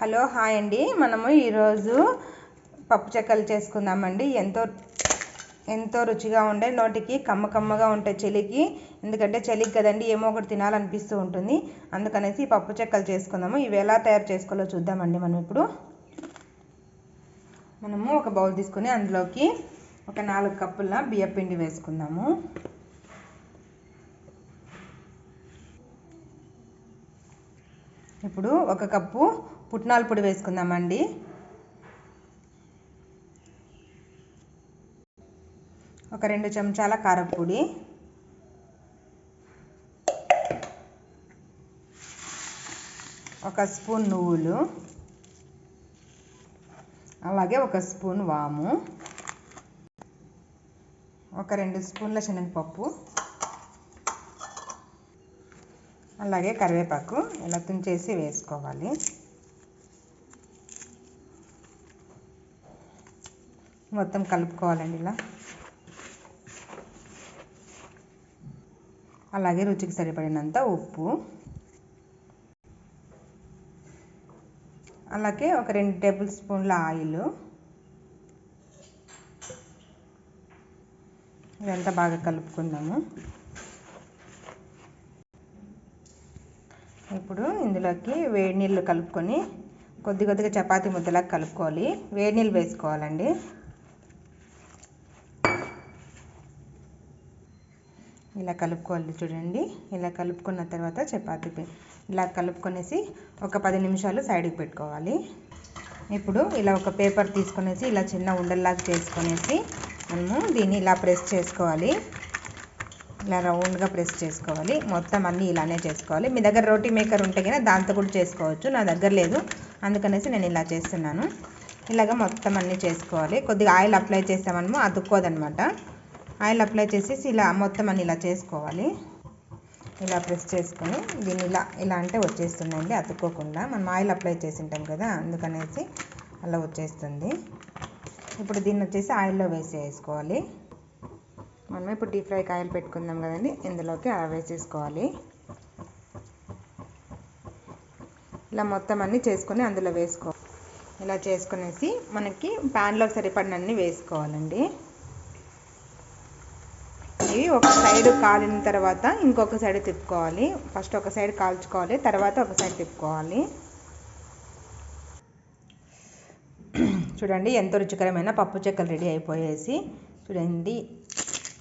Hello hi అండి. మనము ఈరోజు పప్పు చెక్కలు చేసుకుందామండి. ఎంతో ఎంతో రుచిగా ఉండే నోటికి కమ్మ కమ్మగా ఉంటాయి చలికి. ఎందుకంటే చలికి కదండి ఏమో ఒకటి తినాలనిపిస్తూ ఉంటుంది. అందుకనేసి పప్పు చెక్కలు చేసుకుందాము. ఇవి ఎలా తయారు చేసుకోవాలో చూద్దామండి మనం ఇప్పుడు. మనము ఒక బౌల్ తీసుకొని అందులోకి ఒక నాలుగు కప్పుల బియ్యం పిండి వేసుకుందాము. ఇప్పుడు ఒక కప్పు పుట్నాల పొడి వేసుకుందామండి. ఒక రెండు చెంచాల కారపొడి. ఒక స్పూన్ నువ్వులు. అలాగే ఒక స్పూన్ వాము. ఒక రెండు స్పూన్ల శనగపప్పు. అలాగే కరివేపాకు ఇలా తుంచేసి వేసుకోవాలి. మొత్తం కలుపుకోవాలండి ఇలా. అలాగే రుచికి సరిపడినంత ఉప్పు. అలాగే ఒక రెండు టేబుల్ స్పూన్ల ఆయిల్. ఇదంతా బాగా కలుపుకుందాము. ఇప్పుడు ఇందులోకి వేడి నీళ్ళు కలుపుకొని కొద్ది కొద్దిగా చపాతీ ముద్దలా కలుపుకోవాలి. వేడి నీళ్ళు వేసుకోవాలండి. ఇలా కలుపుకోవాలి చూడండి. ఇలా కలుపుకున్న తర్వాత చపాతీ ఇలా కలుపుకొనేసి ఒక పది నిమిషాలు సైడ్కి పెట్టుకోవాలి. ఇప్పుడు ఇలా ఒక పేపర్ తీసుకొనేసి ఇలా చిన్న ఉండల్లాగా చేసుకొనేసి మనము దీన్ని ఇలా ప్రెస్ చేసుకోవాలి. ఇలా రౌండ్గా ప్రెస్ చేసుకోవాలి. మొత్తం అన్నీ ఇలానే చేసుకోవాలి. మీ దగ్గర రోటీ మేకర్ ఉంటే కనుక దాంతో కూడా చేసుకోవచ్చు. నా దగ్గర లేదు. అందుకనేసి నేను ఇలా చేస్తున్నాను. ఇలాగ మొత్తం అన్నీ చేసుకోవాలి. కొద్దిగా ఆయిల్ అప్లై చేస్తామనమో అతుక్కోదనమాట ఆయిల్ అప్లై చేసేసి ఇలా మొత్తం అన్ని ఇలా చేసుకోవాలి. ఇలా ప్రెస్ చేసుకొని దీన్ని ఇలా ఇలా అంటే వచ్చేస్తుందండి. అతుక్కోకుండా మనం ఆయిల్ అప్లై చేసి ఉంటాం కదా అందుకనేసి అలా వచ్చేస్తుంది. ఇప్పుడు దీన్ని వచ్చేసి ఆయిల్లో వేసి వేసుకోవాలి మనం ఇప్పుడు డీప్ ఫ్రై కాయలు పెట్టుకుందాం కదండి. ఇందులోకి అలా వేసేసుకోవాలి. ఇలా మొత్తం అన్నీ చేసుకొని అందులో వేసుకో ఇలా చేసుకునేసి మనకి ప్యాన్లోకి సరిపడినన్ని వేసుకోవాలండి. ఇవి ఒక సైడ్ కాలిన తర్వాత ఇంకొక సైడ్ తిప్పుకోవాలి. ఫస్ట్ ఒక సైడ్ కాల్చుకోవాలి తర్వాత ఒక సైడ్ తిప్పుకోవాలి. చూడండి ఎంతో రుచికరమైన పప్పు చెక్కలు రెడీ అయిపోయేసి చూడండి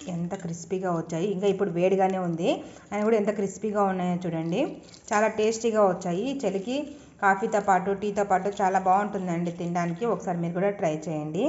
ఎంత క్రిస్పీగా వచ్చాయి. ఇంకా ఇప్పుడు వేడిగానే ఉంది. అయినా కూడా ఎంత క్రిస్పీగా ఉన్నాయో చూడండి. చాలా టేస్టీగా వచ్చాయి. చలికి కాఫీతో పాటు టీతో పాటు చాలా బాగుంటుందండి తినడానికి. ఒకసారి మీరు కూడా ట్రై చేయండి.